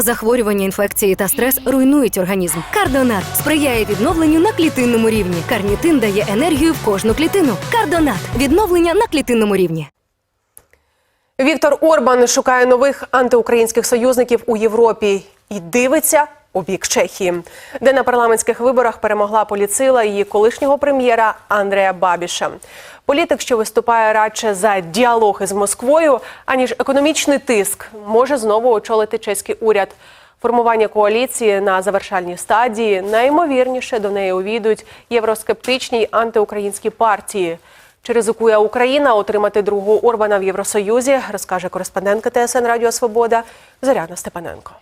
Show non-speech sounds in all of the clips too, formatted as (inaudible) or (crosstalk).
Захворювання, інфекції та стрес руйнують організм. Кардонат сприяє відновленню на клітинному рівні. Карнітин дає енергію в кожну клітину. Кардонат відновлення на клітинному рівні. Віктор Орбан шукає нових антиукраїнських союзників у Європі і дивиться у бік Чехії, де на парламентських виборах перемогла поліцила її колишнього прем'єра Андрея Бабіша. Політик, що виступає радше за діалог із Москвою, аніж економічний тиск, може знову очолити чеський уряд. Формування коаліції на завершальній стадії найімовірніше до неї увійдуть євроскептичні антиукраїнські партії. Чи ризикує Україна отримати другого Орбана в Євросоюзі, розкаже кореспондентка ТСН Радіо Свобода Зоряна Степаненко.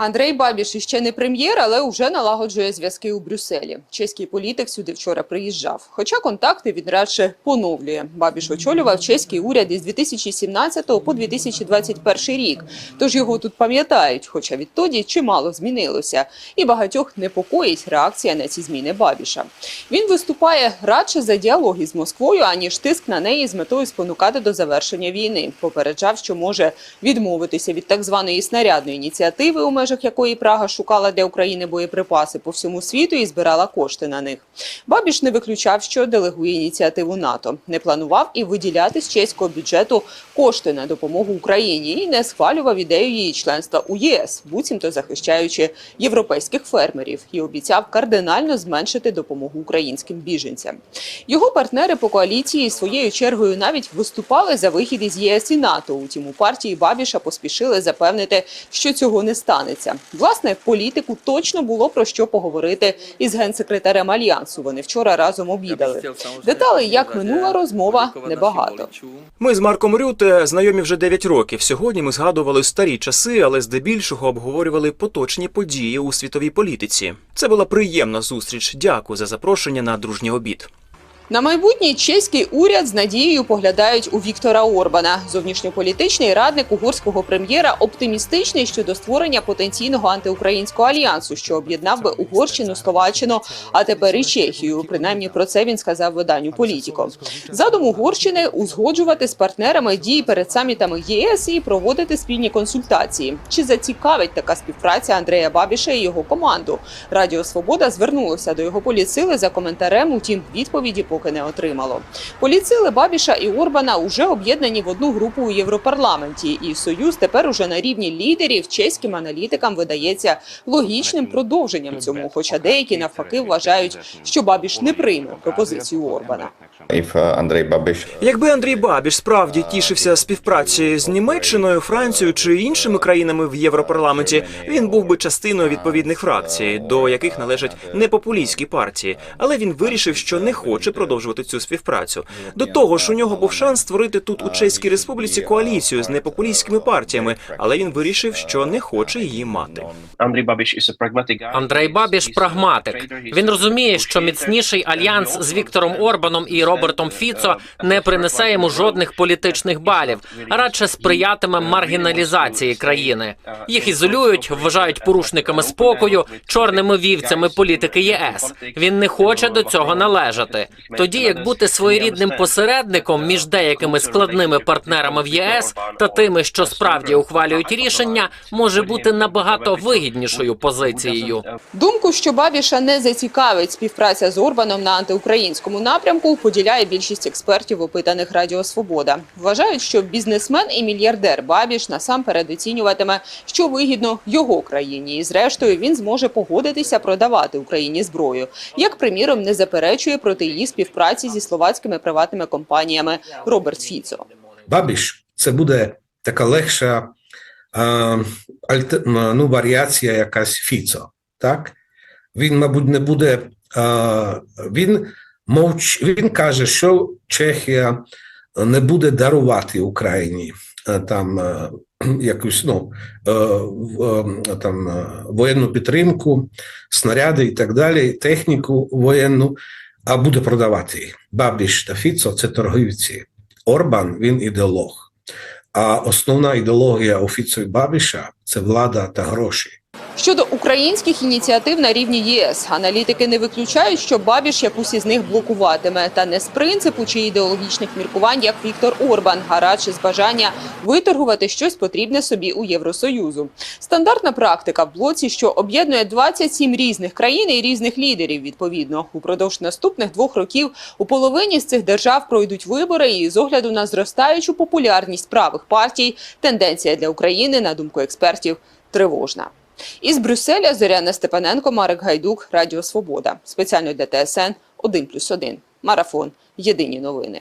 Андрей Бабіш іще не прем'єр, але вже налагоджує зв'язки у Брюсселі. Чеський політик сюди вчора приїжджав. Хоча контакти він радше поновлює. Бабіш очолював чеський уряд із 2017 по 2021 рік. Тож його тут пам'ятають, хоча відтоді чимало змінилося. І багатьох непокоїть реакція на ці зміни Бабіша. Він виступає радше за діалог із Москвою, аніж тиск на неї з метою спонукати до завершення війни. Попереджав, що може відмовитися від так званої снарядної ініціативи, у межах якої Прага шукала для України боєприпаси по всьому світу і збирала кошти на них. Бабіш не виключав, що делегує ініціативу НАТО. Не планував і виділяти з чеського бюджету кошти на допомогу Україні і не схвалював ідею її членства у ЄС, буцімто захищаючи європейських фермерів, і обіцяв кардинально зменшити допомогу українським біженцям. Його партнери по коаліції своєю чергою навіть виступали за вихід із ЄС і НАТО. Утім, у партії Бабіша поспішили запевнити, що цього не станеться. Власне, політику точно було про що поговорити із генсекретарем альянсу. Вони вчора разом обідали. Деталей, як минула розмова, небагато. Ми з Марком Рюте знайомі вже 9 років. Сьогодні ми згадували старі часи, але здебільшого обговорювали поточні події у світовій політиці. Це була приємна зустріч. Дякую за запрошення на дружній обід. На майбутній чеський уряд з надією поглядають у Віктора Орбана. Зовнішньополітичний радник угорського прем'єра оптимістичний щодо створення потенційного антиукраїнського альянсу, що об'єднав би Угорщину, Словаччину, а тепер і Чехію. Принаймні про це він сказав виданню Політіко. Задум Угорщини узгоджувати з партнерами дії перед самітами ЄС і проводити спільні консультації. Чи зацікавить така співпраця Андрея Бабіша і його команду? Радіо Свобода звернулося до його поліцили за коментарем. Утім, відповіді поки не отримало. Поліцили Бабіша і Орбана уже об'єднані в одну групу у Європарламенті, і союз тепер уже на рівні лідерів чеським аналітикам видається логічним продовженням цьому. Хоча деякі навпаки вважають, що Бабіш не прийме пропозицію Орбана. Uh, Якби Андрій Бабіш справді тішився співпрацею з Німеччиною, Францією чи іншими країнами в Європарламенті, він був би частиною відповідних фракцій, до яких належать непопулістські партії. Але він вирішив, що не хоче продовжувати цю співпрацю. До того ж, у нього був шанс створити тут у Чеській Республіці коаліцію з непопулістськими партіями, але він вирішив, що не хоче її мати. Андрей Бабіш прагматик. Він розуміє, що міцніший альянс з Віктором Орбаном і Робертом Фіцо не принесе йому жодних політичних балів, а радше сприятиме маргіналізації країни. Їх ізолюють, вважають порушниками спокою, чорними вівцями політики ЄС. Він не хоче до цього належати. Тоді як бути своєрідним посередником між деякими складними партнерами в ЄС та тими, що справді ухвалюють рішення, може бути набагато вигіднішою позицією. Думку, що Бабіша не зацікавить співпраця з Орбаном на антиукраїнському напрямку, поділяє більшість експертів, опитаних Радіо Свобода. Вважають, що бізнесмен і мільярдер Бабіш насамперед оцінюватиме, що вигідно його країні, і зрештою він зможе погодитися продавати Україні зброю. Як приміром, не заперечує проти її співпраці зі словацькими приватними компаніями Роберт Фіцо. Бабіш це буде така легша е, альте, ну, варіація якась Фіцо. Так? Він, мабуть, не буде. Е, він мовч, він каже, що Чехія не буде дарувати Україні е, там (clears throat) якусь ну, там, воєнну підтримку, снаряди і так далі, техніку воєнну, а буде продавати. Бабіш та Фіцо це торгівці. Орбан він ідеолог. А основна ідеологія у Фіцо і Бабіша це влада та гроші. Щодо українських ініціатив на рівні ЄС, аналітики не виключають, що Бабіш якусь із них блокуватиме, та не з принципу чи ідеологічних міркувань, як Віктор Орбан, а радше з бажання виторгувати щось потрібне собі у Євросоюзу. Стандартна практика в блоці, що об'єднує 27 різних країн і різних лідерів. Відповідно, упродовж наступних двох років у половині з цих держав пройдуть вибори, і з огляду на зростаючу популярність правих партій, тенденція для України, на думку експертів, тривожна. Із Брюсселя Зоряна Степаненко, Марик Гайдук, Радіо Свобода. Спеціально для ТСН 1+,1. Марафон. Єдині новини.